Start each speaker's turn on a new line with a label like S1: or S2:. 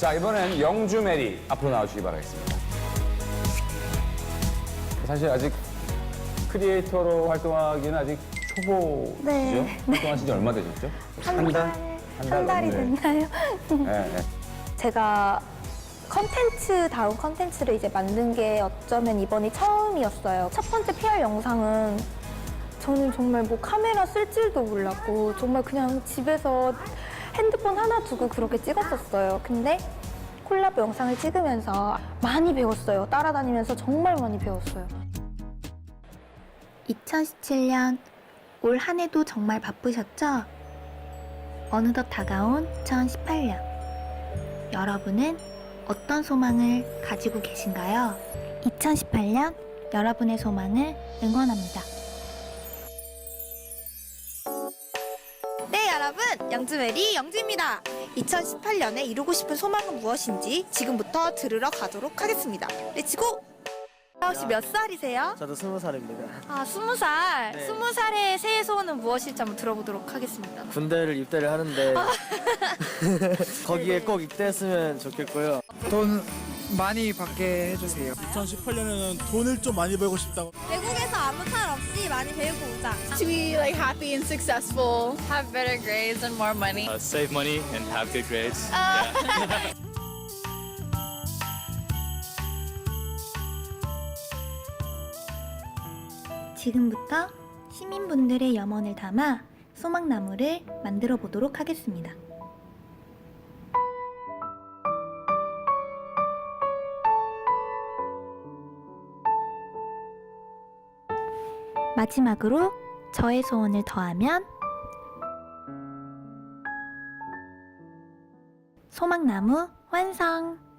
S1: 자, 이번엔 영주 메리 앞으로 나와주시기 바라겠습니다. 사실 아직 크리에이터로 활동하기는 아직 초보시죠?
S2: 네.
S1: 활동하신 지 얼마 되셨죠?
S2: 한 달, 한 달이
S1: 넘네.
S2: 됐나요?
S1: 네, 네.
S2: 제가 컨텐츠 다운 컨텐츠를 이제 만든 게 어쩌면 이번이 처음이었어요. 첫 번째 PR 영상은 저는 정말 뭐 카메라 쓸 줄도 몰랐고 정말 그냥 집에서 핸드폰 하나 두고 그렇게 찍었었어요. 근데 콜라보 영상을 찍으면서 많이 배웠어요. 따라다니면서 정말 많이 배웠어요. 2017년 올 한 해도 정말 바쁘셨죠? 어느덧 다가온 2018년. 여러분은 어떤 소망을 가지고 계신가요? 2018년 여러분의 소망을 응원합니다.
S3: 여러분 영주메리 영주입니다 2018년에 이루고 싶은 소망은 무엇인지 지금부터 들으러 가도록 하겠습니다 렛츠고 혹시 몇 살이세요?
S4: 저도 스무 살입니다.
S3: 아 스무 살
S4: 네.
S3: 스무 살의 새해 소원은 무엇일지 한번 들어보도록 하겠습니다
S4: 군대를 입대를 하는데 거기에 꼭 입대했으면 좋겠고요.
S5: 돈 많이 받게 해주세요.
S6: 2018년에는 돈을 좀 많이 벌고 싶다고
S3: 외국에서 아무 탈 없이 많이 배우고 오자
S7: to be like happy and successful, have better grades and more money.
S8: uh, save money and have good grades.
S2: 지금부터 시민분들의 염원을 담아 소망나무를 만들어 보도록 하겠습니다. 마지막으로 저의 소원을 더하면 소망나무 완성!